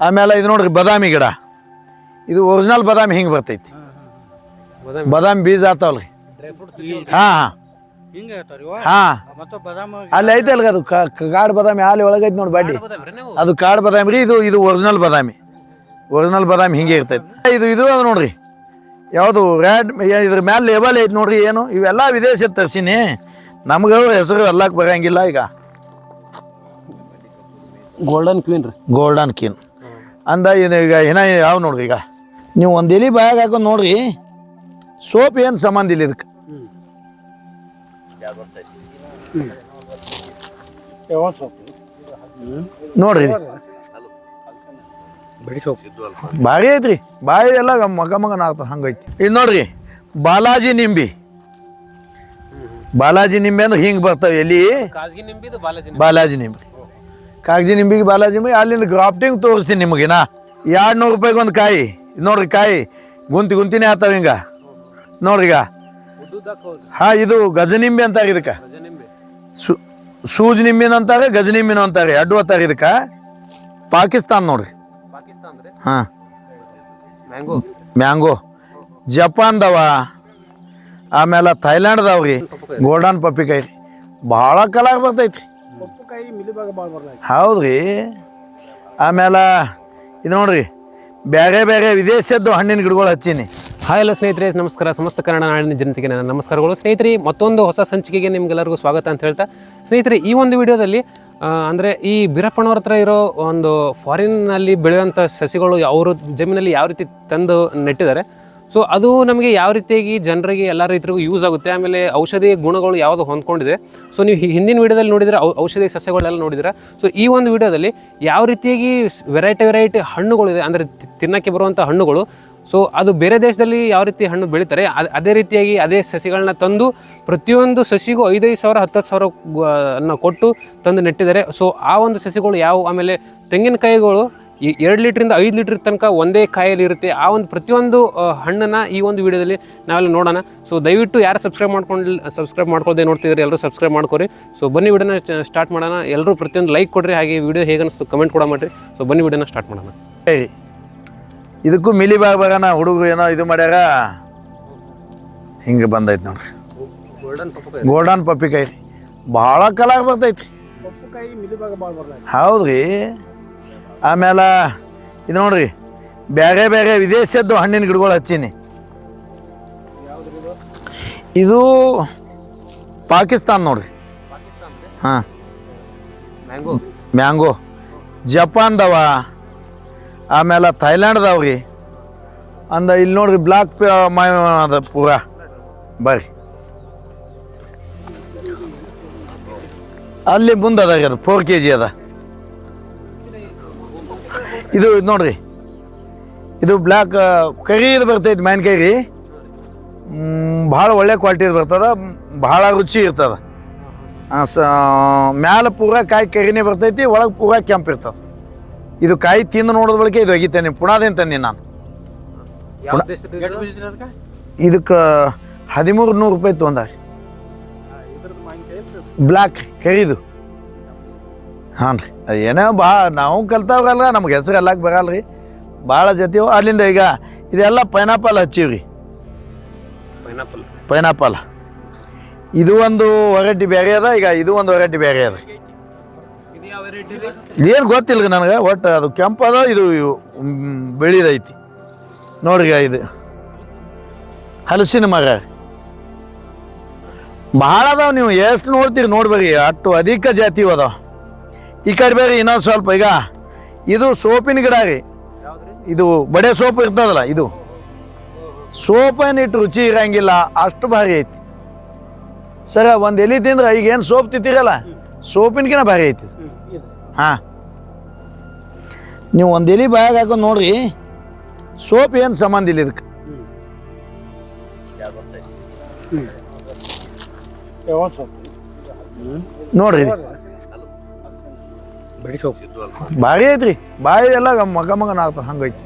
ಆಮೇಲೆ ಇದು ನೋಡ್ರಿ ಬಾದಾಮಿ ಗಿಡ. ಇದು ಒರಿಜಿನಲ್ ಬಾದಾಮಿ ಹಿಂಗೆ ಬರ್ತೈತಿ. ಬಾದಾಮಿ. ಬಾದಾಮಿ ಬೀಜ ಆತಾವಲ್ರಿ. ಹಾಂ ಹಾಂ. ಮತ್ತು ಬದಾಮ ಅಲ್ಲಿ ಐತಲ್ರಿ ಅದು ಕಾ- ಕ- ಕಾಡು ಬಾದಾಮಿ ಅಲ್ಲಿ ಒಳಗೈತಿ ನೋಡಿ ಬಡ್ಡಿ. ಅದು ಕಾಡು ಬಾದಾಮಿ ರೀ ಇದು ಇದು ಒರಿಜಿನಲ್ ಬಾದಾಮಿ. ಒರಿಜಿನಲ್ ಬಾದಾಮಿ ಹಿಂಗೆ ಇರ್ತೈತಿ. ಇದು ಇದು ಅದು ನೋಡ್ರಿ. ಯಾವುದು ರ್ಯಾಡ್ ಇದ್ರ ಮ್ಯಾಲೆ ಲೇಬಲ್ ಐತಿ ನೋಡ್ರಿ ಏನು. ಇವೆಲ್ಲ ವಿದೇಶ ತರ್ಸಿನಿ. ನಮ್ಗೆ ಹೆಸರು ಎಲ್ಲಕ್ಕೆ ಬರಂಗಿಲ್ಲ ಈಗ. ಗೋಲ್ಡನ್ ಕ್ವೀನ್ ರೀ. ಗೋಲ್ಡನ್ ಕಿನ್ ಅಂದ ಏನು ಈಗ ಏನ ಯಾವ ನೋಡ್ರಿ ಈಗ? ನೀವು ಒಂದು ಎಲೆ ಬಾಯಾಗ ಹಾಕೊಂಡು ನೋಡ್ರಿ ಸೋಪ್ ಏನು ಸಂಬಂಧ ಇಲ್ಲ ಇದಕ್ಕೆ ನೋಡ್ರಿ. ಭಾರಿ ಐತ್ರಿ ಬಾಯಿ ಎಲ್ಲ ಮಗ ಮಗನ ಆಗ್ತದೆ ಹಂಗೈತಿ. ಇದು ನೋಡ್ರಿ ಬಾಲಾಜಿ ನಿಂಬಿ. ಬಾಲಾಜಿ ನಿಂಬೆ ಅಂದ್ರೆ ಹಿಂಗೆ ಬರ್ತಾವೆ ಎಲ್ಲಿ ಬಾಲಾಜಿ ನಿಂಬೆ. ಕಾಗಜಿ ನಿಂಬಿಗೆ ಬಾಲಾಜಿ ಅಲ್ಲಿಂದ ಗ್ರಾಫ್ಟಿಂಗ್ ತೋರಿಸ್ತೀನಿ ನಿಮಗಿನ ಎರಡು ನೂರು ರೂಪಾಯಿಗೆ ಒಂದು ಕಾಯಿ. ನೋಡ್ರಿ ಕಾಯಿ ಗುಂತಿ ಗುಂತಿನೇ ಆತಾವ ಹಿಂಗ. ನೋಡ್ರಿ ಈಗ. ಹಾ ಇದು ಗಜನಿಂಬೆ ಅಂತಾರೆ ಇದಕ್ಕೆ. ಸು ಸೂಜ್ ನಿಂಬಿನ ಅಂತಾರೆ ಗಜನಿಂಬಿನ ಅಂತಾರೆ. ಅಡ್ಡು ಅಂತಾರೆ ಇದಕ್ಕೆ. ಪಾಕಿಸ್ತಾನ್ ನೋಡ್ರಿ. ಹಾ. ರೀ ಮ್ಯಾಂಗೋ ಮ್ಯಾಂಗೋ ಜಪಾನ್ದವ ಆಮೇಲೆ ಥೈಲ್ಯಾಂಡ್ದವ್ರಿ. ಗೋಲ್ಡನ್ ಪಪ್ಪಿಕಾಯಿ ರೀ. ಭಾಳ ಕಲರ್ ಬರ್ತೈತ್ರಿ. ಹೌದ್ರಿ? ಆಮೇಲೆ ಇದು ನೋಡ್ರಿ ಬೇರೆ ಬೇರೆ ವಿದೇಶದ್ದು ಹಣ್ಣಿನ ಗಿಡಗಳು ಹಚ್ಚೀನಿ. ಹಾಯ್ ಹಲೋ ಸ್ನೇಹಿತರೆ ನಮಸ್ಕಾರ. ಸಮಸ್ತ ಕನ್ನಡ ನಾಡಿನ ಜನತೆಗೆ ನನ್ನ ನಮಸ್ಕಾರಗಳು. ಸ್ನೇಹಿತರೆ ಮತ್ತೊಂದು ಹೊಸ ಸಂಚಿಕೆಗೆ ನಿಮ್ಗೆಲ್ಲರಿಗೂ ಸ್ವಾಗತ ಅಂತ ಹೇಳ್ತಾ ಸ್ನೇಹಿತರೆ ಈ ಒಂದು ವಿಡಿಯೋದಲ್ಲಿ ಅಂದರೆ ಅಂದ್ರೆ ಈ ಬೀರಪ್ಪನವ್ರ ಹತ್ರ ಇರೋ ಒಂದು ಫಾರಿನ್ನಲ್ಲಿ ಬೆಳೆಯುವಂಥ ಸಸಿಗಳು ಅವರು ಜಮೀನಲ್ಲಿ ಯಾವ ರೀತಿ ತಂದು ನೆಟ್ಟಿದ್ದಾರೆ ಸೊ ಅದು ನಮಗೆ ಯಾವ ರೀತಿಯಾಗಿ ಜನರಿಗೆ, ಎಲ್ಲ ರೈತರಿಗೂ ಯೂಸ್ ಆಗುತ್ತೆ. ಆಮೇಲೆ ಔಷಧಿ ಗುಣಗಳು ಯಾವುದು ಹೊಂದ್ಕೊಂಡಿದೆ. ಸೊ ನೀವು ಹಿಂದಿನ ವಿಡಿಯೋದಲ್ಲಿ ನೋಡಿದರೆ ಔಷಧಿ ಸಸ್ಯಗಳೆಲ್ಲ ನೋಡಿದರೆ. ಸೊ ಈ ಒಂದು ವಿಡಿಯೋದಲ್ಲಿ ಯಾವ ರೀತಿಯಾಗಿ ವೆರೈಟಿ ವೆರೈಟಿ ಹಣ್ಣುಗಳಿದೆ, ಅಂದರೆ ತಿನ್ನಕ್ಕೆ ಬರುವಂಥ ಹಣ್ಣುಗಳು. ಸೊ ಅದು ಬೇರೆ ದೇಶದಲ್ಲಿ ಯಾವ ರೀತಿ ಹಣ್ಣು ಬೆಳೀತಾರೆ, ಅದು, ಅದೇ ರೀತಿಯಾಗಿ ಅದೇ ಸಸಿಗಳನ್ನ ತಂದು ಪ್ರತಿಯೊಂದು ಸಸಿಗೂ ಐದೈದು ಸಾವಿರ ಹತ್ತತ್ತು ಸಾವಿರ ಅನ್ನು ಕೊಟ್ಟು ತಂದು ನೆಟ್ಟಿದ್ದಾರೆ. ಸೊ ಆ ಒಂದು ಸಸಿಗಳು ಯಾವ? ಆಮೇಲೆ ತೆಂಗಿನಕಾಯಿಗಳು ಈ ಎರಡು ಲೀಟ್ರಿಂದ ಐದು ಲೀಟ್ರ್ ತನಕ ಒಂದೇ ಕಾಯಲ್ಲಿ ಇರುತ್ತೆ. ಆ ಒಂದು ಪ್ರತಿಯೊಂದು ಹಣ್ಣನ್ನು ಈ ಒಂದು ವಿಡಿಯೋದಲ್ಲಿ ನಾವೆಲ್ಲ ನೋಡೋಣ. ಸೊ ದಯವಿಟ್ಟು ಯಾರು ಸಬ್ಸ್ಕ್ರೈಬ್ ಮಾಡ್ಕೊಂಡು ಸಬ್ಸ್ಕ್ರೈಬ್ ಮಾಡ್ಕೊಳ್ಳದೆ ನೋಡ್ತಿದ್ರೆ ಎಲ್ಲರೂ ಸಬ್ಸ್ಕ್ರೈಬ್ ಮಾಡ್ಕೊರಿ. ಸೊ ಬನ್ನಿ ವಿಡಿಯೋನ ಸ್ಟಾರ್ಟ್ ಮಾಡೋಣ. ಎಲ್ಲರೂ ಪ್ರತಿಯೊಂದು ಲೈಕ್ ಕೊಡ್ರಿ ಹಾಗೆ ವಿಡಿಯೋ ಹೇಗೆ ಅನಿಸ್ತು ಕಮೆಂಟ್ ಕೂಡ ಮಾಡಿರಿ. ಸೊ ಬನ್ನಿ ವಿಡಿಯೋನ ಸ್ಟಾರ್ಟ್ ಮಾಡೋಣ. ಹೇಳಿ. ಇದಕ್ಕೂ ಮಿಲಿ ಬಾಗ್ ಬರೋಣ ಹುಡುಗರು ಏನೋ ಇದು ಮಾಡ್ಯಾರ? ಹಿಂಗೆ ಬಂದೈತೆ ನೋಡ್ರಿ. ಗೋಲ್ಡನ್ ಗೋಲ್ಡನ್ ಪಪ್ಪಿಕಾಯಿ ರೀ. ಭಾಳ ಕಲಾಗ ಬರ್ತೈತಿ ಹೌದ್ರಿ. ಕಾಯಿ ಆಮೇಲೆ ಇದು ನೋಡ್ರಿ ಬೇರೆ ಬೇರೆ ವಿದೇಶದ್ದು ಹಣ್ಣಿನ ಗಿಡಗಳು ಹಚ್ಚೀನಿ. ಇದು ಪಾಕಿಸ್ತಾನ್ ನೋಡ್ರಿ. ಹಾಂ. ಮ್ಯಾಂಗೋ ಮ್ಯಾಂಗೋ ಜಪಾನ್ದವ ಆಮೇಲೆ ಥೈಲ್ಯಾಂಡ್ದವ್ರಿ. ಅಂದ ಇಲ್ಲಿ ನೋಡ್ರಿ ಬ್ಲಾಕ್ ಮೈ ಅದ ಪೂರ. ಬರ್ರಿ. ಅಲ್ಲಿ ಮುಂದೆ ಅದ ಅದು ಫೋರ್ ಕೆ ಜಿ ಅದ. ಇದು ಇದು ನೋಡ್ರಿ. ಇದು ಬ್ಲ್ಯಾಕ್ ಕರಿ ಇದು ಬರ್ತೈತಿ ಮ್ಯಾನ್ಕಾಯಿ ರೀ ಭಾಳ ಒಳ್ಳೆ ಕ್ವಾಲಿಟಿ ಬರ್ತದ. ಭಾಳ ರುಚಿ ಇರ್ತದೆ. ಆ, ಸ ಮ್ಯಾಲ ಪೂರ ಕಾಯಿ ಕರಿನೇ ಬರ್ತೈತಿ ಒಳಗೆ ಪೂರ ಕೆಂಪು ಇರ್ತದೆ. ಇದು ಕಾಯಿ ತಿಂದು ನೋಡಿದ ಬಳಿಕೆ ಇದು ಒಗಿತೇನೆ ಪುಣಾದಿಂದ ತಂದೀನಿ ನಾನು. ಇದಕ್ಕೆ ಹದಿಮೂರು ನೂರು ರೂಪಾಯಿ ಇದ್ರದ್ದು ಬ್ಲ್ಯಾಕ್ ಕರಿದು. ಹಾಂ ರೀ ಅದು ಏನೋ ಬಾ ನಾವು ಕಲ್ತಾವಲ್ಲ ನಮ್ಗೆ ಹೆಸರು ಎಲ್ಲಕ್ಕೆ ಬರಲ್ಲ ರೀ ಭಾಳ ಜೊತೆ ಅಲ್ಲಿಂದ ಈಗ ಇದೆಲ್ಲ ಪೈನಾಪಲ್ ಹಚ್ಚೀವಿ ರೀ ಪೈನಾಪಲ್ ಪೈನಾಪಲ್ ಇದು ಒಂದು ವೆರೈಟಿ ಬೇರೆ ಅದ ಈಗ ಇದು ಒಂದು ವೆರೈಟಿ ಬೇರೆ ಅದ. ಏನು ಗೊತ್ತಿಲ್ಲ ರೀ ನನಗೆ ಒಟ್ಟು ಅದು ಕೆಂಪು ಅದ ಇದು ಬೆಳೀದೈತಿ ನೋಡ್ರಿ ಇದು. ಹಲಸಿನ ಮರ. ಭಾಳ ಅದಾವ ನೀವು ಎಷ್ಟು ನೋಡ್ತೀರಿ ನೋಡ್ಬೇಡಿ ಅಷ್ಟು ಅಧಿಕ ಜಾತಿ ಅದಾವ. ಈ ಕಡೆ ಬೇರೆ ಇನ್ನೊಂದು ಸ್ವಲ್ಪ ಈಗ ಇದು ಸೋಪಿನ ಗಿಡ ರೀ. ಇದು ಬಡೆ ಸೋಪ್ ಇರ್ತದಲ್ಲ ಇದು. ಸೋಪ್ ಇಟ್ಟು ರುಚಿ ಇರಂಗಿಲ್ಲ ಅಷ್ಟು ಭಾರಿ ಐತಿ. ಸರ ಒಂದು ಎಲೆ ತಿಂದ್ರೆ ಈಗ ಏನು ಸೋಪ್ ತಿಂತೀರಲ್ಲ ಸೋಪಿನಕಿನ ಭಾರಿ ಐತಿ. ಹಾಂ. ನೀವು ಒಂದು ಎಲೆ ಬಾಯಾಗ ಹಾಕೊಂಡು ನೋಡ್ರಿ ಸೋಪ್ ಏನು ಸಂಬಂಧ ಇಲ್ಲ ಇದಕ್ಕೆ. ನೋಡ್ರಿ. ಇದು. ಬಿಡಿ ಸೊಪ್ಪು ಭಾರಿ ಐತ್ರಿ. ಬಾಳಿ ಎಲ್ಲ ಮಗ ಮಗನ ಆಗ್ತದೆ ಹಂಗೈತಿ.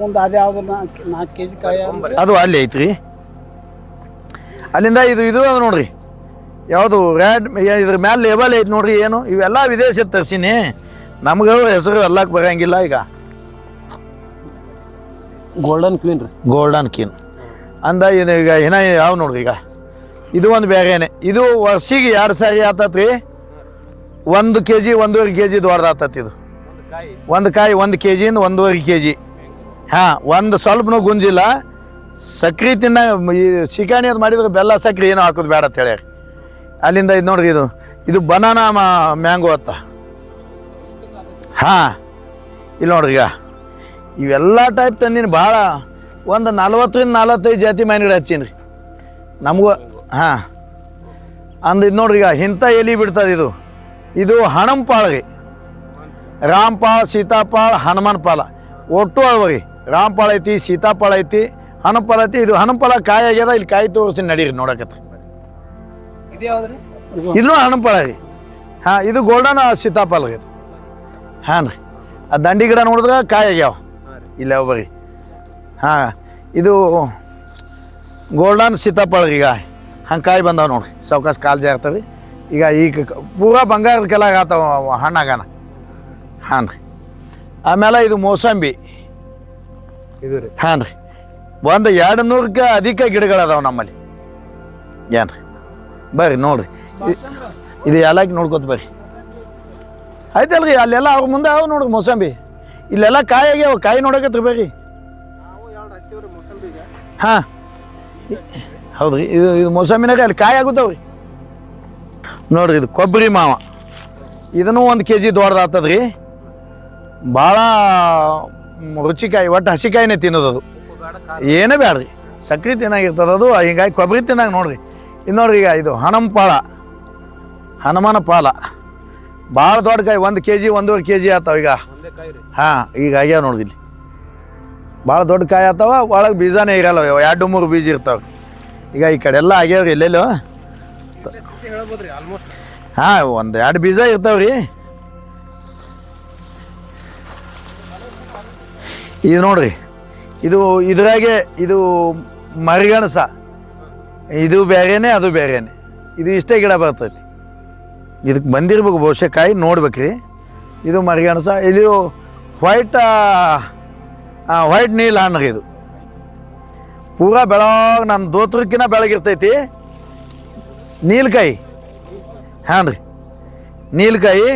ಮುಂದೆ ಅದೇ ಯಾವ್ದು? ನಾಲ್ಕು ನಾಲ್ಕು ಕೆ ಜಿ ಕಾಯಿ ಅಂದ್ರೆ ಅದು ಅಲ್ಲಿ ಐತ್ರಿ. ಅಲ್ಲಿಂದ ಇದು ಇದು ಅದ ನೋಡ್ರಿ. ಯಾವುದು ರ್ಯಾಡ್ ಇದ್ರ ಮ್ಯಾಲೆ ಲೇಬಲ್ ಐತಿ ನೋಡ್ರಿ ಏನು. ಇವೆಲ್ಲ ವಿದೇಶ ತರ್ಸಿನಿ. ನಮ್ಗೆ ಹೆಸರು ಎಲ್ಲಕ್ಕೆ ಬರಂಗಿಲ್ಲ ಈಗ. ಗೋಲ್ಡನ್ ಕ್ವೀನ್ ರೀ. ಗೋಲ್ಡನ್ ಕಿನ್ ಅಂದ ಏನು ಈಗ ಏನ ಯಾವ ನೋಡ್ರಿ ಈಗ? ಇದು ಒಂದು ಬೇರೆನೆ. ಇದು ವರ್ಷಿಗೆ ಎರಡು ಸಾರಿ ಆತತ್ರಿ. ಒಂದು ಕೆ ಜಿ ಒಂದೂವರೆ ಕೆ ಜಿ ದೊಡ್ಡದಾತತ್ ಇದು. ಒಂದು ಕಾಯಿ. ಒಂದು ಕೆ ಜಿಯಿಂದ ಒಂದೂವರೆ ಕೆ ಜಿ ಹಾಂ ಒಂದು ಸ್ವಲ್ಪನೂ ಗುಂಜಿಲ್ಲ. ಸಕ್ರೆ ತಿನ್ನ ಈ ಶಿಕಾಣಿ ಅದು ಮಾಡಿದ್ರೆ ಬೆಲ್ಲ ಸಕ್ರೆ ಏನೋ ಹಾಕೋದು ಬೇಡ ಅಂತೇಳಿ ಅಲ್ಲಿಂದ ಇದು ನೋಡ್ರಿ ಇದು ಇದು ಬನಾನಾ ಮ್ಯಾಂಗೋ ಅತ್ತ. ಹಾಂ ಇಲ್ಲಿ ನೋಡ್ರಿ ಈಗ. ಇವೆಲ್ಲ ಟೈಪ್ ತಂದೀನಿ ಭಾಳ ಒಂದು ನಲ್ವತ್ತರಿಂದ ನಲ್ವತ್ತೈದು ಜಾತಿ ಮೈನ್ ಗಿಡ ಹಚ್ಚೀನಿ ರೀ ನಮಗೂ ಹಾಂ. ಅಂದ ಇದು ನೋಡ್ರಿ ಈಗ ಇಂಥ ಎಲಿ ಬಿಡ್ತದೆ ಇದು. ಇದು ಹಣಂಪಾಳ ರೀ ರಾಮ್ಪಾಳ ಸೀತಾಪಾಳ ಹನುಮಾನ್ ಪಾಲ ಒಟ್ಟು ಅಳವ ರೀ ರಾಮ್ಪಾಳ ಐತಿ ಸೀತಾಪಾಳ ಐತಿ ಹನುಪಾಳ ಐತಿ. ಇದು ಹನುಪಾಳ ಕಾಯಿ ಆಗ್ಯದ ಇಲ್ಲಿ ಕಾಯಿ ತೋರಿಸ್ತೀನಿ ನಡೀರಿ ನೋಡಕತ್ತ ಇದು ಹಣಂಪಾಳ ರೀ ರೀ. ಹಾಂ ಇದು ಗೋಲ್ಡನ್ ಸೀತಾಫಲ ರೀ ಇದು. ಹಾಂ ರೀ. ಆ ದಂಡಿ ಗಿಡ ನೋಡಿದ್ರೆ ಕಾಯಿ ಆಗ್ಯಾವ. ಇಲ್ಲ ಒಬ್ಬರಿ ಹಾಂ ಇದು ಗೋಲ್ಡನ್ ಸೀತಾಪಾಳ ರೀ ಈಗ. ಹಂಗೆ ಕಾಯಿ ಬಂದಾವ ನೋಡ್ರಿ. ಸಾವಕಾಶ ಕಾಲು ಜಾರ್ತವೆ ಈಗ ಈಗ ಪೂರಾ ಬಂಗಾರದ ಕೆಲಾಗ ಆಗತ್ತವ ಹಣ್ಣಾಗನ. ಹಾಂ ರೀ ಆಮೇಲೆ ಇದು ಮೋಸಂಬಿ. ಇದು ರೀ. ಹಾಂ ರೀ ಒಂದು ಎರಡು ನೂರಕ್ಕೆ ಅಧಿಕ ಗಿಡಗಳದಾವೆ ನಮ್ಮಲ್ಲಿ. ಏನು ರೀ ಬರ್ರಿ ನೋಡ್ರಿ. ಇದು ಎಲ್ಲಕ್ಕೆ ನೋಡ್ಕೊತ ಬರ್ರಿ. ಆಯ್ತಲ್ರಿ ಅಲ್ಲೆಲ್ಲ ಅವ್ರ ಮುಂದೆ ಅವ ನೋಡ್ರಿ ಮೋಸಂಬಿ. ಇಲ್ಲೆಲ್ಲ ಕಾಯಿ ಆಗ್ಯಾವ ಕಾಯಿ ನೋಡಕತ್ರಿ ಬರ್ರಿ. ಹಾಂ. ಹೌದ್ರಿ ಇದು ಇದು ಮೋಸಂಬಿನಾಗ ಅಲ್ಲಿ ಕಾಯಿ ಆಗುತ್ತಾವ್ರಿ. ನೋಡ್ರಿ, ಇದು ಕೊಬ್ಬರಿ ಮಾವ. ಇದನ್ನು ಒಂದು ಕೆ ಜಿ ದೊಡ್ಡದಾಗ್ತದ್ರಿ ಭಾಳ ರುಚಿಕಾಯಿ, ಒಟ್ಟು ಹಸಿಕಾಯಿನೇ ತಿನ್ನೋದು ಅದು. ಏನೇ ಬೇಡ್ರಿ ಸಕ್ರೆ ತಿನ್ನಾಗಿರ್ತದೆ ಅದು, ಹಿಂಗಾಗಿ ಕೊಬ್ಬರಿ ತಿನ್ನಾಗ ನೋಡ್ರಿ. ಇದು ನೋಡ್ರಿ ಈಗ, ಇದು ಹಣಂಪಾಳ. ಹನುಮಾನ ಪಾಲ. ಭಾಳ ದೊಡ್ಡ ಕಾಯಿ, ಒಂದು ಕೆ ಜಿ ಒಂದೂವರೆ ಕೆ ಜಿ ಆತಾವ ಈಗ. ರೀ ಹಾಂ, ಈಗ ಆಗ್ಯಾವ ನೋಡ್ರಿ ಇಲ್ಲಿ. ಭಾಳ ದೊಡ್ಡ ಕಾಯಿ ಆತಾವ ಒಳಗೆ ಬೀಜನೇ ಇರಲ್ಲ, ಎರಡು ಮೂರು ಬೀಜ ಇರ್ತಾವೆ. ಈಗ ಈ ಕಡೆ ಎಲ್ಲ ಆಗ್ಯಾವ್ರಿ ಎಲ್ಲೆಲ್ಲೋ. ಆಲ್ಮೋಸ್ಟ್ ಹಾಂ, ಒಂದು ಎರಡು ಬೀಜ ಇರ್ತಾವ್ರಿ. ಇದು ನೋಡ್ರಿ, ಇದು ಇದ್ರಾಗೆ ಇದು ಮರಿಗಣಸ. ಇದು ಬೇರೆನೆ, ಅದು ಬೇರೆನೆ. ಇದು ಇಷ್ಟೇ ಗಿಡ ಬರ್ತೈತಿ. ಇದಕ್ಕೆ ಬಂದಿರ್ಬೇಕು, ಬಹುಶಃ ಕಾಯಿ ನೋಡ್ಬೇಕ್ರಿ. ಇದು ಮರಿಗಣಸ, ಇದು ವೈಟ್ ವೈಟ್ ನೀಲ್ ಹಣ್ಣು ಇದು. ಪೂರಾ ಬೆಳಗ್ಗೆ ನನ್ನ ದೋತ್ರಕ್ಕಿಂತ ಬೆಳಗಿರ್ತೈತಿ. ನೀಲ್ಕಾಯಿ. ಹಾಂ ರೀ ನೀಲ್ಕಾಯಿ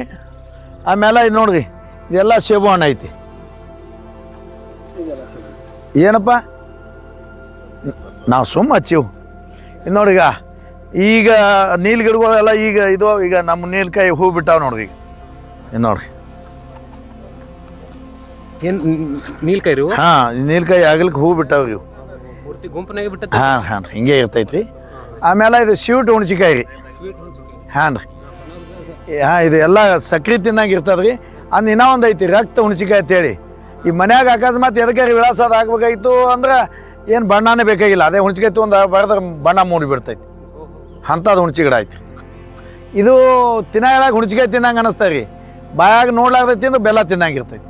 ಆಮೇಲೆ ಇದು ನೋಡ್ರಿ ಇದೆಲ್ಲ ಸೇಬು ಹಣ್ಣು ಐತಿ. ಏನಪ್ಪ? ನಾವು ಸುಮ್ಮ ಹಚ್ಚಿವು. ಇದು ನೋಡಿ ಈಗ ಈಗ ನೀಲ್ ಗಿಡಗಳೆಲ್ಲ ಈಗ ಇದು ಈಗ ನಮ್ಮ ನೀಲ್ಕಾಯಿ ಹೂ ಬಿಟ್ಟಾವ ನೋಡ್ರಿ ಈಗ. ಇದು ನೋಡ್ರಿ. ಏನು ನೀಲ್ಕಾಯಿ ರೀ? ಹಾಂ ನೀಲ್ಕಾಯಿ ಆಗ್ಲಿಕ್ಕೆ ಹೂ ಬಿಟ್ಟಾವ ಇವು. ಪೂರ್ತಿ ಗುಂಪನಾಗೆ ಬಿಟ್ಟ ಹಾಂ ಹಾಂ ಹಿಂಗೆ ಇರ್ತೈತಿ ಆಮೇಲೆ ಇದು ಸ್ವೀಟ್ ಹುಣ್ಚಿಕಾಯಿ ರೀ. ಹಾಂ ರೀ. ಹಾಂ, ಇದು ಎಲ್ಲ ಸಕ್ರೆ ತಿನ್ನಂಗೆ ಇರ್ತದೆ ರೀ ಅಂದ್ ಇನ್ನೂ ಒಂದು ಐತಿ, ರಕ್ತ ಹುಣ್ಚಿಕಾಯಿ ಅಂತೇಳಿ. ಈ ಮನ್ಯಾಗ ಅಕಸ್ಮಾತ್ ಎದಕ್ಕೆ ವಿಳಾಸ ಅದು ಆಗ್ಬೇಕಾಗಿತ್ತು ಅಂದ್ರೆ ಏನು ಬಣ್ಣನೇ ಬೇಕಾಗಿಲ್ಲ. ಅದೇ ಹುಣ್ಚಿಕಾಯಿ ಒಂದು ಬರೆದ್ರೆ ಬಣ್ಣ ಮೂಡಿ ಬಿಡ್ತೈತಿ. ಅಂಥದ್ದು ಹುಣ್ಚಿ ಗಿಡ ಐತಿ ಇದು ತಿನ್ನಾಗ ಹುಣ್ಚಿಕಾಯಿ ತಿನ್ನಂಗೆ ಅನಿಸ್ತಾ ರೀ. ಬಾಯಾಗ ನೋಡ್ಲಾರ್ದ ತಿಂದು ಬೆಲ್ಲ ತಿನ್ನಂಗೆ ಇರ್ತೈತಿ.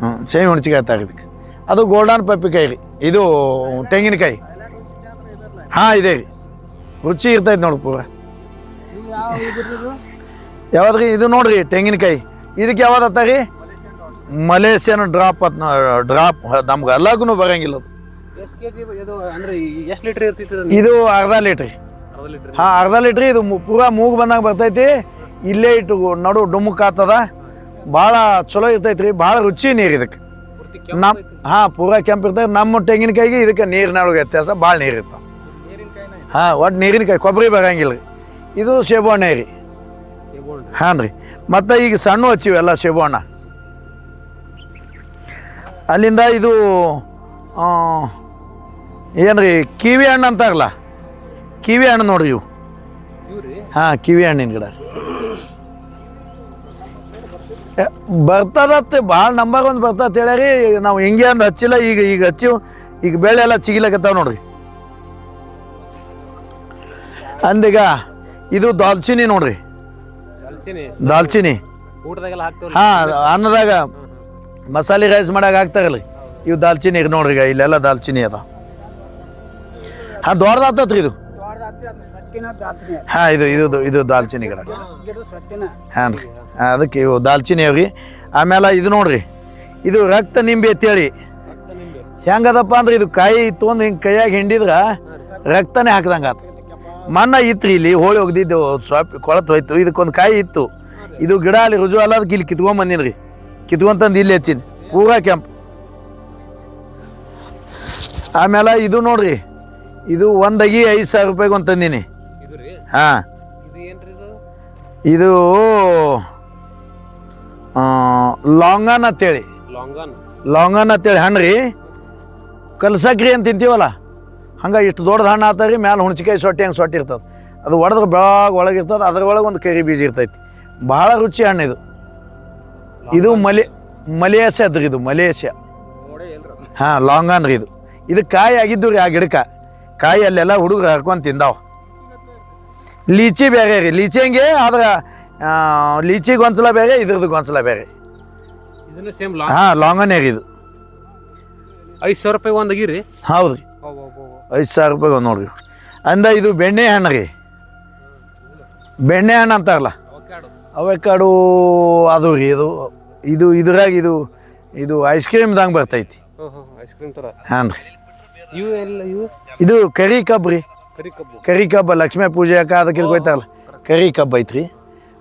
ಹ್ಞೂ ಸೇಮ್ ಹುಣ್ಚಿಕಾಯಿ ತಾಗಿದ್ದಕ್ಕೆ ಅದು ಗೋಲ್ಡನ್ ಪಪ್ಪಿಕಾಯಿ ರೀ. ಇದು ತೆಂಗಿನಕಾಯಿ. ಹಾಂ, ಇದೆ ರೀ. ರುಚಿ ಇರ್ತೈತೆ ನೋಡಿ ಪೂರ. ಯಾವ್ದ್ರಿ? ಇದು ನೋಡ್ರಿ ತೆಂಗಿನಕಾಯಿ. ಇದಕ್ಕೆ ಯಾವ್ದತ್ತ ರೀ? ಮಲೇಷಿಯನ್ ಡ್ರಾಪ್ ಅತ್ ಡ್ರಾಪ್ ನಮ್ಗೆ ಎಲ್ಲಕ್ಕೂ ಬರಂಗಿಲ್ಲ ಅದು. ಇದು ಅರ್ಧ ಲೀಟ್ರಿ ಹಾಂ ಅರ್ಧ ಲೀಟ್ರಿ ಇದು ಪೂರ ಮೂಗು ಬಂದಾಗ ಬರ್ತೈತಿ. ಇಲ್ಲೇ ಇಟ್ಟು ನಡು ಡುಮ್ಮಕ್ ಆತದ ಭಾಳ ಚಲೋ ಇರ್ತೈತ್ರಿ ಭಾಳ ರುಚಿ ನೀರು ಇದಕ್ಕೆ. ನಮ್ಮ ಹಾಂ ಪೂರಾ ಕೆಂಪು ಇರ್ತೈತೆ. ನಮ್ಮ ತೆಂಗಿನಕಾಯಿಗೆ ಇದಕ್ಕೆ ನೀರಿನ ವ್ಯತ್ಯಾಸ ಭಾಳ ನೀರು ಇರ್ತಾವೆ. ಹಾಂ ಒಟ್ಟು ನೀರಿನಕಾಯಿ ಕೊಬ್ಬರಿ ಬರಂಗಿಲ್ಲ ರೀ ಇದು ಸೇಬು ರೀ. ಹಾಂ ರೀ. ಮತ್ತು ಈಗ ಸಣ್ಣ ಹಚ್ಚಿವೆ ಎಲ್ಲ ಹಣ್ಣ ಅಲ್ಲಿಂದ ಇದು ಏನು ರೀ, ಕಿವಿ ಹಣ್ಣು ಅಂತಾರಲ್ಲ? ಕಿವಿ ಹಣ್ಣು ನೋಡ್ರಿ ಇವು. ಹಾಂ, ಕಿವಿ ಹಣ್ಣಿನ ಗಿಡ ಬರ್ತದತ್ತೆ ಭಾಳ ನಂಬರ್ ಒಂದು ಬರ್ತದೆ ಹೇಳ್ಯಾರಿ, ನಾವು ಹಿಂಗೆ ಅಂದ್ ಹಚ್ಚಿಲ್ಲ, ಈಗ ಈಗ ಹಚ್ಚಿವು, ಈಗ ಬೆಳೆ ಎಲ್ಲ ಚಿಗಿಲಕತ್ತಾವ ನೋಡ್ರಿ. ಅಂದೀಗ ಇದು ದಾಲ್ಚಿನಿ ನೋಡ್ರಿ. ದಾಲ್ಚಿನಿ? ಹಾ ಅನ್ನದಾಗ ಮಸಾಲೆ ರೈಸ್ ಮಾಡಾಗ ಆಗ್ತಾರಲ್ಲ ಇವು ದಾಲ್ಚಿನಿ ಈಗ ನೋಡ್ರಿ ಈಗ ಇಲ್ಲೆಲ್ಲ ದಾಲ್ಚಿನಿ ಅದ. ಹಾಂ ದೊಡ್ಡದಾಗ್ತತ್ರಿ ಇದು. ಹಾ ದಾಲ್ಚಿನಿ ಇದು ಇದು ಇದು ದಾಲ್ಚಿನಿ ಗಿಡ. ಹಾಂ ರೀ. ಅದಕ್ಕೆ ಇವು ದಾಲ್ಚಿನ್ನಿ ಅವ್ರಿ ಆಮೇಲೆ ಇದು ನೋಡ್ರಿ. ಇದು ರಕ್ತ ನಿಂಬೆ ಅಂತೇಳಿ. ಹೆಂಗದಪ್ಪ ಅಂದ್ರೆ ಇದು ಕಾಯಿ ತೊಗೊಂಡು ಹಿಂಗೆ ಕೈಯಾಗಿ ಹಿಂಡಿದ್ರೆ ರಕ್ತನೇ ಹಾಕ್ದಂಗೆ ಆತು ಮಣ್ಣ ಇತ್ತು ಇಲ್ಲಿ ಹೋಳಿ ಒಗ್ದಿದ್ದು ಸ್ವಲ್ಪ ಕೊಳತು ಹೋಯ್ತು ಇದಕ್ಕೊಂದು ಕಾಯಿ ಇತ್ತು. ಇದು ಗಿಡ ಅಲ್ಲಿ ರುಜು ಅಲ್ಲ ಅದಕ್ಕೆ ಇಲ್ಲಿ ಕಿತ್ಕೊಂಡ್ ಬಂದಿನಿ ರೀ ಕಿತ್ಕೊಂತಂದು ಇಲ್ಲಿ ಹೆಚ್ಚಿನ ಪೂರಾ ಕೆಂಪು. ಆಮೇಲೆ ಇದು ನೋಡ್ರಿ ಇದು ಒಂದಾಗಿ ಐದು ಸಾವಿರ ರೂಪಾಯಿಗೆ ಒಂದು ತಂದೀನಿ. ಹಾಂ. ಇದು ಲಾಂಗನ್ ಅಂತೇಳಿ. ಲಾಂಗನ್ ಲಾಂಗನ್ ಅಂತೇಳಿ ಹಣ್ಣು ರೀ ಕಲ್ಸಕ್ರಿ ಅಂತ ತಿಂತೀವಲ್ಲ? ಹಂಗೆ ಇಷ್ಟು ದೊಡ್ಡದು ಹಣ್ಣು ರೀ ಮ್ಯಾಲೆ ಹುಣ್ಚಿಕಾಯಿ ಸೊಟ್ಟಿ ಹಂಗೆ ಸೊಟ್ಟಿ ಇರ್ತದೆ. ಅದು ಒಡೆದ್ರೆ ಬೆಳಗ್ಗೆ ಒಳಗಿರ್ತದೆ ಅದ್ರ ಒಳಗೆ ಒಂದು ಕರಿ ಬೀಜ ಇರ್ತೈತಿ. ಭಾಳ ರುಚಿ ಹಣ್ಣು ಇದು. ಇದು ಮಲೆ ಮಲೇಷ್ಯಾ ಅದ್ರಿ ಇದು ಮಲೇಷ್ಯಾ. ಹಾಂ ಲಾಂಗನ್ ರೀ ಇದು. ಇದು ಕಾಯಿ ಆಗಿದ್ದು ರೀ ಆ ಗಿಡಕ್ಕೆ. ಕಾಯಿ ಅಲ್ಲೆಲ್ಲ ಹುಡುಗರು ಹಾಕೊಂಡು ತಿಂದಾವ. ಲೀಚಿ ಬೇರೆ ರೀ. ಲೀಚಿ ಹಂಗೆ? ಆದ್ರೆ ಲೀಚಿ ಗೊಂಚಲ ಒಂದ್ಸಲ ಬೇರೆ ಇದ್ರದ್ದು ಗೊಂಚಲ ಬೇರೆ ಹಾಂ ಲಾಂಗನೇ ರೀ ಇದು. ಐದು ಸಾವಿರ ರೂಪಾಯಿ ಒಂದು ಅಗಿರಿ ಹೌದು ರೀ ಐದು ಸಾವಿರ ರೂಪಾಯಿ ಒಂದು ನೋಡ್ರಿ. ಅಂದ ಇದು ಬೆಣ್ಣೆ ಹಣ್ಣು ರೀ. ಬೆಣ್ಣೆ ಹಣ್ಣು ಅಂತಾರಲ್ಲ? ಅವೆಕಾಡು ಅದು ರೀ ಇದು ಇದು ಇದ್ರಾಗ ಇದು ಇದು ಐಸ್ ಕ್ರೀಮ್ದಂಗೆ ಬರ್ತೈತಿ. ಐಸ್ ಕ್ರೀಮ್ ಥರ ಹಾಂ ರೀ. ಇವು ಎಲ್ಲ ಇವು? ಇದು ಕರಿ ಕಬ್ಬು ರೀ. ಕರಿ ಕಬ್ಬು. ಕರಿ ಕಬ್ಬ ಲಕ್ಷ್ಮೀ ಪೂಜೆಕ ಅದಕ್ಕೆ ಇದು ಹೋಯ್ತಾರಲ್ಲ ಕರಿ ಕಬ್ಬು ಐತ್ರಿ.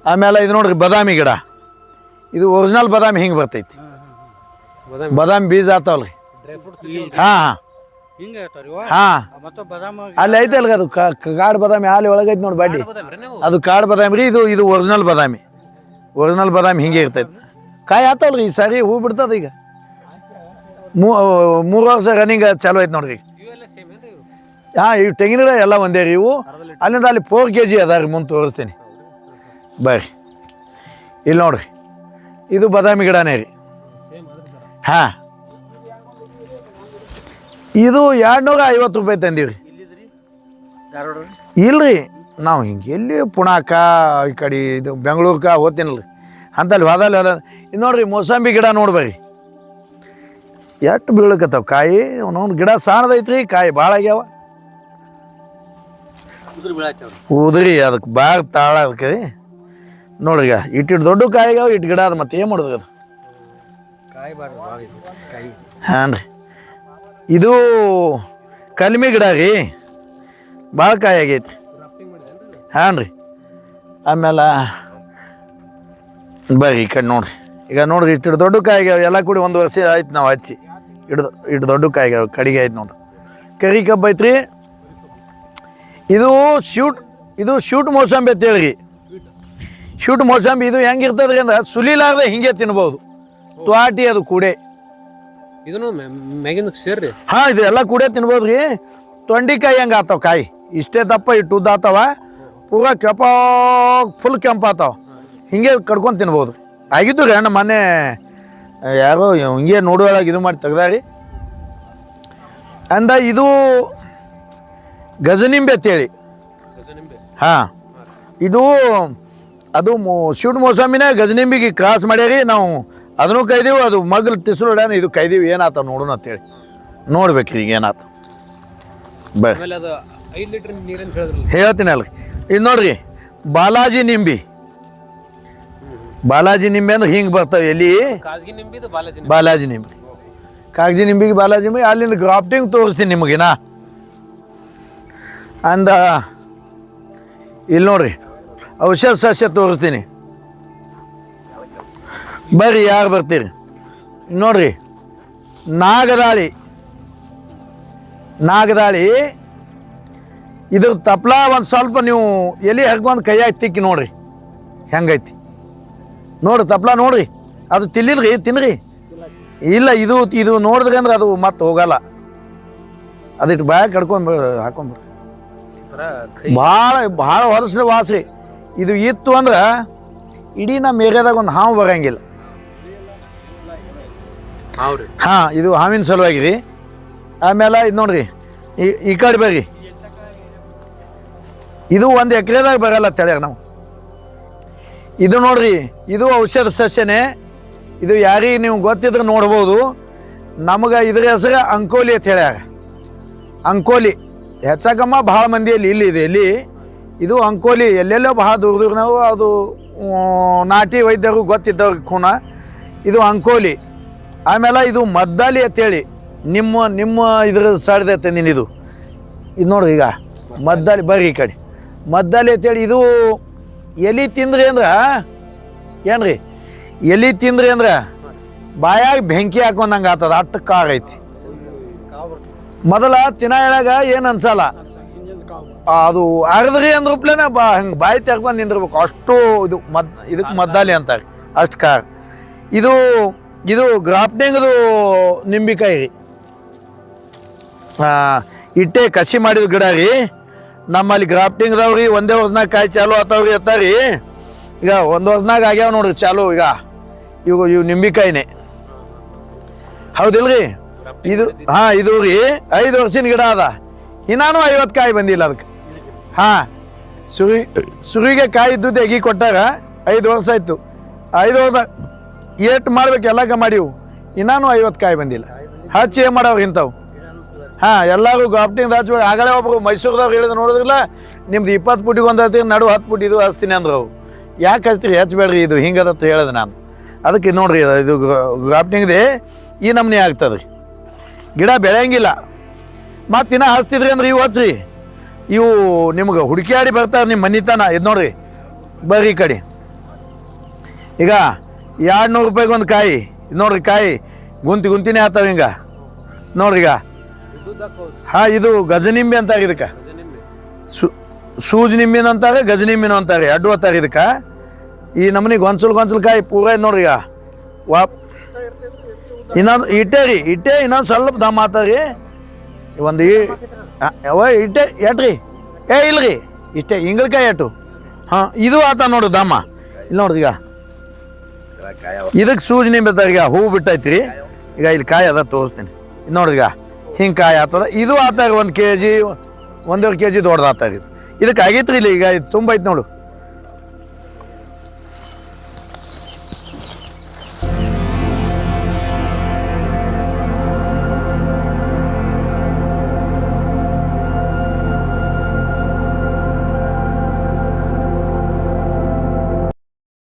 ಆಮೇಲೆ ಇದು ನೋಡ್ರಿ ಬಾದಾಮಿ ಗಿಡ. ಇದು ಒರಿಜಿನಲ್ ಬಾದಾಮಿ ಹಿಂಗೆ ಬರ್ತೈತಿ. ಬಾದಾಮಿ. ಬೀಜ ಆತಾವಲ್ರಿ ರೀ. ಫ್ರೂಟ್ಸ್ ಹಾಂ. ಹಿಂಗೆ ಐತೆ ಹಾಂ. ಮತ್ತು ಬದಾಮ ಅಲ್ಲಿ ಐತಲ್ರಿ ಅದು ಕಾ- ಕಾಡು ಬಾದಾಮಿ ಹಾಲಿ ಒಳಗೈತಿ ನೋಡಿ ಬಡ್ಡಿ. ಅದು ಕಾಡು ಬಾದಾಮಿ ರೀ ಇದು ಇದು ಒರಿಜಿನಲ್ ಬಾದಾಮಿ. ಒರಿಜಿನಲ್ ಬಾದಾಮಿ ಹಿಂಗೆ ಇರ್ತೈತಿ. ಕಾಯಿ ಆತಾವಲ್ರಿ ಈ ಸಾರಿ ಹೂ ಬಿಡ್ತದ ಈಗ. ಮೂ ಮೂರು ವರ್ಷ ರನ್ನಿಂಗ್ ಚಾಲು ಐತೆ ನೋಡ್ರಿ ಹಾಂ ಇವು ತೆಂಗಿನ ಗಿಡ ಎಲ್ಲ ಒಂದೇ ರೀ ಇವು. ಅಲ್ಲಿಂದ ಅಲ್ಲಿ ಫೋರ್ ಕೆ ಜಿ ಅದ ರೀ ಮುಂದೆ ತೋರಿಸ್ತೀನಿ. ಬರ್ರಿ. ಇಲ್ಲಿ ನೋಡ್ರಿ. ಇದು ಬಾದಾಮಿ ಗಿಡನೇ ರೀ. ಹಾಂ. ಇದು ಎರಡ್ನೂರ ಐವತ್ತು ರೂಪಾಯಿ ತಂದೀವಿ ಧಾರವಾಡ ಇಲ್ರಿ ನಾವು ಹಿಂಗೆ ಎಲ್ಲಿ ಪುಣಾಕ ಈ ಕಡೆ ಇದು ಬೆಂಗಳೂರ್ಕ ಓದ್ತೀನಲ್ರಿ ಅಂತಲ್ಲಿ ಹೋದಲ್ಲಿ ಹೋದ ಇದು ನೋಡ್ರಿ ಮೋಸಂಬಿ ಗಿಡ ನೋಡ್ಬೇರಿ ಎಷ್ಟು ಬೀಳಕತ್ತಾವ ಕಾಯಿ? ಅವನವ್ನು ಗಿಡ ಸಾಣದೈತ್ರಿ ಕಾಯಿ ಭಾಳ ಆಗ್ಯಾವ. ಉದುರು ಅದಕ್ಕೆ ಭಾಳ ತಾಳ ಅದಕ್ಕೆ. ನೋಡ್ರಿ ಈಗ ಇಟ್ಟಿಟ್ಟು ದೊಡ್ಡ ಕಾಯಿ ಆಗ್ಯಾವ ಇಟ್ಟು ಗಿಡ ಅದು ಮತ್ತೆ ಏನು ಮಾಡೋದು ಅದು? ಹಾಂ ರೀ ಇದು ಕಲ್ಮಿ ಗಿಡ ರೀ. ಭಾಳ ಕಾಯಿ ಆಗೈತಿ. ಹಾಂ ರೀ ಆಮೇಲೆ, ಬರ್ರಿ ಈ ಕಡೆ ನೋಡ್ರಿ. ಈಗ ನೋಡ್ರಿ ಇಷ್ಟು ದೊಡ್ಡ ಕಾಯಿ ಆಗ್ಯಾವ. ಎಲ್ಲ ಕೂಡಿ ಒಂದು ವರ್ಷ ಆಯ್ತು ನಾವು ಹಚ್ಚಿ. ಹಿಡ್ದು ಇಟ್ಟು ದೊಡ್ಡ ಕಾಯಿ ಆಗ್ಯಾವ. ಕಡಿಗೆ ಆಯ್ತು ನೋಡ್ರಿ. ಕರಿ ಕಬ್ಬು ಐತ್ರಿ. ಇದು ಶೂಟ್ ಇದು ಶೂಟ್ ಮೋಸಂಬಿ ಅಂತ ಹೇಳ್ರಿ. ಶೂಟ್ ಮೋಸಂಬಿ ಇದು ಹೆಂಗಿರ್ತದ್ರಿ ಅಂದ್ರೆ ಸುಲಿಲಾರ್ದೆ ಹಿಂಗೆ ತಿನ್ಬೋದು. ತ್ವಾಟಿ ಅದು ಕೂಡೆ. ಇದನ್ನು ಮ್ಯಾಗಿನ ಸೇರ್ರಿ. ಹಾ ಇದು ಎಲ್ಲ ತಿನ್ಬೋದ್ರಿ. ತಿನ್ಬೋದು ರೀ ತೊಂಡಿಕಾಯಿ ಹೆಂಗೆ ಆತಾವ ಕಾಯಿ? ಇಷ್ಟೇ ದಪ್ಪ ಇಟ್ಟು ಉದ್ದ ಆತವ. ಪೂರಾ ಕೆಪ ಫುಲ್ ಕೆಂಪ ಆತವ್. ಹಿಂಗೆ ಕಡ್ಕೊಂಡು ತಿನ್ಬೋದು. ಆಗಿದ್ದು ರೀ ಅಣ್ಣ ಮೊನ್ನೆ ಯಾರೋ ಹಿಂಗೆ ನೋಡುವಾಗ ಇದು ಮಾಡಿ ತೆಗ್ದಾರಿ. ಅಂದ ಇದು ಗಜನಿಂಬೆ ಅಂತೇಳಿ. ಹಾಂ. ಇದು ಅದು ಮೋ ಶಿವಡ್ ಮೋಸಂಬಿನೇ ಗಜನಿಂಬಿಗೆ ಕ್ರಾಸ್ ಮಾಡ್ಯಾರಿ. ನಾವು ಅದನ್ನು ಕೈದೀವಿ ಅದು ಮಗ್ಲು ತಿಸ್ರು ಇದು ಕೈದೀವಿ ಏನಾತ ನೋಡೋಣ ಅಂತೇಳಿ. ನೋಡ್ಬೇಕು ಈಗ ಏನಾತ. ಹೇಳ್ತೀನಿ ಅಲ್ರಿ. ಇದು ನೋಡ್ರಿ ಬಾಲಾಜಿ ನಿಂಬಿ. ಬಾಲಾಜಿ ನಿಂಬೆ ಅಂದ್ರೆ ಹಿಂಗೆ ಬರ್ತಾವೆ ಎಲ್ಲಿ? ಬಾಲಾಜಿ ನಿಂಬೆ. ಬಾಲಾಜಿ ನಿಂಬೆ. ಕಾಗಜಿ ನಿಂಬಿಗೆ ಬಾಲಾಜಿ ನಿಂಬೆ ಅಲ್ಲಿಂದ ಗ್ರಾಫ್ಟಿಂಗ್ ತೋರಿಸ್ತೀನಿ ನಿಮಗಿನ. ಅಂದ ಇಲ್ಲಿ ನೋಡ್ರಿ ಔಷಧ ಸಸ್ಯ ತೋರಿಸ್ತೀನಿ. ಬರ್ರಿ, ಯಾರು ಬರ್ತೀರಿ? ನೋಡ್ರಿ, ನಾಗದಾಳಿ. ನಾಗದಾಳಿ, ಇದ್ರ ತಪ್ಲ ಒಂದು ಸ್ವಲ್ಪ ನೀವು ಎಲೆ ಹರ್ಕೊಂಡು ಕೈ ತಿಕ್ಕಿ ನೋಡ್ರಿ. ಹೆಂಗೈತಿ? ನೋಡ್ರಿ, ತಪ್ಲ ನೋಡ್ರಿ. ಅದು ತಿಳಿದ್ರಿ ತಿನ್ರಿ. ಇಲ್ಲ, ಇದು ಇದು ನೋಡಿದ್ರಿ ಅಂದ್ರೆ ಅದು ಮತ್ತೆ ಹೋಗಲ್ಲ. ಅದಿಟ್ಟು ಬಾಯ ಕಡ್ಕೊಂಡು ಹಾಕೊಂಡ್ಬಿಡ್ರಿ. ಭಾಳ ಭಾಳ ವರ್ಷದ ವಾಸಿ ಇದು ಇತ್ತು ಅಂದ್ರೆ ಇಡೀ ನಮ್ಮ ಏರಿಯಾದಾಗ ಒಂದು ಹಾವು ಬರಂಗಿಲ್ಲ. ಹಾಂ, ಇದು ಹಾವಿನ ಸಲುವಾಗಿ ರೀ ಆಮೇಲೆ ಇದು ನೋಡ್ರಿ, ಈ ಈ ಕಡೆ ಬರ್ರಿ. ಇದು ಒಂದು ಎಕರೆದಾಗ ಬರಲ್ಲ ತಳ್ಯಾಗ ನಾವು. ಇದು ನೋಡ್ರಿ, ಇದು ಔಷಧ ಸಸ್ಯನೇ. ಇದು ಯಾರಿಗೆ ನೀವು ಗೊತ್ತಿದ್ರೆ ನೋಡ್ಬೋದು. ನಮಗೆ ಇದ್ರ ಹೆಸರು ಅಂಕೋಲಿ ಅಂತ ಹೇಳ್ಯಾರ. ಅಂಕೋಲಿ, ಹೆಚ್ಚಾಗಮ್ಮ ಭಾಳ ಮಂದಿಯಲ್ಲಿ ಇಲ್ಲಿ ಇದೆ. ಇಲ್ಲಿ ಇದು ಅಂಕೋಲಿ, ಎಲ್ಲೆಲ್ಲೋ ಭಾಳ ದೂರ ದೂರ ನಾವು ಅದು ನಾಟಿ ವೈದ್ಯರು ಗೊತ್ತಿದ್ದವ್ರಿಗೆ ಖೂನ ಇದು ಅಂಕೋಲಿ. ಆಮೇಲೆ ಇದು ಮದ್ದಾಲಿ ಅಂತೇಳಿ. ನಿಮ್ಮ ನಿಮ್ಮ ಇದ್ರ ಸಾಡ್ದೈತೆ ನೀನು ಇದು. ಇದು ನೋಡ್ರಿ ಈಗ. ಮದ್ದಾಲಿ, ಬರ್ರಿ ಈ ಕಡೆ. ಮದ್ದಾಲಿ ಅಂತೇಳಿ ಇದು ಎಲಿ ತಿಂದ್ರಿ ಅಂದ್ರೆ, ಏನ್ರಿ? ಎಲಿ ತಿಂದ್ರಿ ಅಂದ್ರೆ ಬಾಯಾಗ ಬೆಂಕಿ ಹಾಕೊಂಡಂಗೆ ಅಟ್ಟು ಕಾರ್ ಐತಿ. ಮೊದಲ ತಿನ್ನ ಹೇಳಾಗ ಏನು ಅನ್ಸಲ್ಲ. ಅದು ಅರ್ದ್ರಿ ಅಂದ್ರಪ್ಲೇನೆ ಬಾ, ಹಂಗೆ ಬಾಯಿ ತೆಗ್ಬಂದು ನಿಂದಿರ್ಬೇಕು. ಅಷ್ಟು ಇದು ಮದ್ ಇದಕ್ಕೆ ಮದ್ದಾಲಿ ಅಂತಾರೆ, ಅಷ್ಟು ಕಾರ್ ಇದು ಇದು ಗ್ರಾಫ್ಟಿಂಗ್ದು ನಿಂಬಿಕಾಯಿ ರೀ. ಇಟ್ಟೆ ಕಸಿ ಮಾಡಿದ ಗಿಡ ರೀ. ನಮ್ಮಲ್ಲಿ ಗ್ರಾಫ್ಟಿಂಗ್ದವ್ರಿ ಒಂದೇ ವರ್ಷನಾಗ ಕಾಯಿ ಚಾಲು ಆತಾವ್ರಿ ಅತ್ತಾರಿ ಈಗ ಒಂದು ವರ್ಷನಾಗ ಆಗ್ಯಾವ ನೋಡ್ರಿ ಚಾಲು ಈಗ. ಇವು ಇವು ನಿಂಬಿಕಾಯಿನೇ. ಹೌದಿಲ್ರಿ? ಇದು, ಹಾಂ, ಇದು ರೀ, ಐದು ವರ್ಷದ ಗಿಡ ಅದ. ಇನ್ನಾನು ಐವತ್ತು ಕಾಯಿ ಬಂದಿಲ್ಲ ಅದಕ್ಕೆ ಹಾಂ, ಸುರಿ, ಸುರಿಗೆ ಕಾಯಿ ಇದ್ದದ್ದು ಎಗಿ ಕೊಟ್ಟಾಗ ಐದು ವರ್ಷ ಆಯ್ತು. ಐದು ವರ್ಷ ಏಟ್ ಮಾಡ್ಬೇಕು, ಎಲ್ಲಾಗ ಮಾಡಿವು. ಇನ್ನೂ ಐವತ್ತು ಕಾಯಿ ಬಂದಿಲ್ಲ. ಹಚ್ಚಿ ಏನು ಮಾಡವ್ ಇಂಥವು? ಹಾಂ ಎಲ್ಲರೂ ಗಾಪ್ಟಿಂಗ್ ಹಚ್ಚಿ ಆಗಲೇ ಒಬ್ಬರು ಮೈಸೂರದವ್ರು ಹೇಳಿದ್ರು ನೋಡಿದ್ರಲ್ಲ ನಿಮ್ದು ಇಪ್ಪತ್ತು ಪುಟಿಗೆ ಒಂದು ಹತ್ತಿ, ನಡು ಹತ್ತು ಪುಟ್ಟಿ ಇದು ಹಚ್ತೀನಿ ಅಂದ್ರೆ ಅವು ಯಾಕೆ ಹಚ್ತೀರಿ? ಹಚ್ಬೇಡ್ರಿ ಇದು ಹಿಂಗದತ್ತ ಹೇಳಿದೆ ನಾನು. ಅದಕ್ಕೆ ನೋಡ್ರಿ, ಇದು- ಗಾಪ್ಟಿಂಗ್ದೆ ಈ ನಮ್ನೆ ಆಗ್ತದೆ ಗಿಡ ಬೆಳೆಯಂಗಿಲ್ಲ. ಮತ್ತು ದಿನ ಹಚ್ತಿದ್ರಿ ಅಂದ್ರೆ ಇವು ಹಚ್ರಿ. ಇವು ನಿಮ್ಗೆ ಹುಡುಕಿಯಾಡಿ ಬರ್ತಾರೆ ನಿಮ್ಮ ಮನಿತನ. ಇದು ನೋಡ್ರಿ ಬರ್ರಿ ಈ ಕಡೆ. ಈಗ ಎರಡು ನೂರು ರೂಪಾಯಿಗೆ ಒಂದು ಕಾಯಿ. ನೋಡ್ರಿ ಕಾಯಿ. ಗುಂತಿ ಗುಂತಿನೇ ಆತಾವ ಹಿಂಗ. ನೋಡ್ರಿ ಈಗ. ಹಾಂ, ಇದು ಗಜನಿಂಬೆ ಅಂತಾರೆ ಇದಕ್ಕೆ. ಸೂ, ಸೂಜ್ ನಿಂಬಿನ ಅಂತಾರೆ ಗಜನಿಂಬಿನ ಅಂತಾರೆ ಅಡ್ಡು ಅಂತಾರೆ ಇದಕ್ಕೆ. ಈ ನಮ್ಮನಿ ಗೊಂಚಲು ಗೊಂಚಲು ಕಾಯಿ ಪೂರ ನೋಡ್ರಿ ಈಗ. ವಾಪ್ ಇನ್ನೊಂದು ಇಟ್ಟೆ ರೀ, ಇಟ್ಟೆ, ಇನ್ನೊಂದು ಸ್ವಲ್ಪ ದಮ್ ಆತಾರಿ ಒಂದು ಅವ ಇಟ್ಟೆ, ಎಟ್ರಿ? ಏ, ಇಲ್ರಿ. ಇಷ್ಟೇ, ಹಿಂಗಳಕಾಯಿ ಎಟ್ಟು. ಹಾಂ, ಇದು ಆತ ನೋಡು ದಮ್ಮ. ಇಲ್ಲಿ ನೋಡ್ರಿ ಈಗ. ಇದಕ್ಕೆ ಸೂಜನೆ ನಿಂಬೆ ಈಗ ಹೂವು ಬಿಟ್ಟೈತ್ರಿ. ಈಗ ಇಲ್ಲಿ ಕಾಯಿ ಅದ ತೋರಿಸ್ತೀನಿ. ನೋಡಿದ್ಗ ಹಿಂಗೆ ಕಾಯಿ ಆತದ. ಇದು ಆತಾಗ ಒಂದು ಕೆ ಜಿ ಒಂದೂವರೆ ಕೆ ಜಿ ದೊಡ್ಡದು ಆತಾಗ ಇದು. ಇದಕ್ಕೆ ಆಗೈತ್ರಿ ಇಲ್ಲಿ ಈಗ ತುಂಬ ಐತೆ ನೋಡು.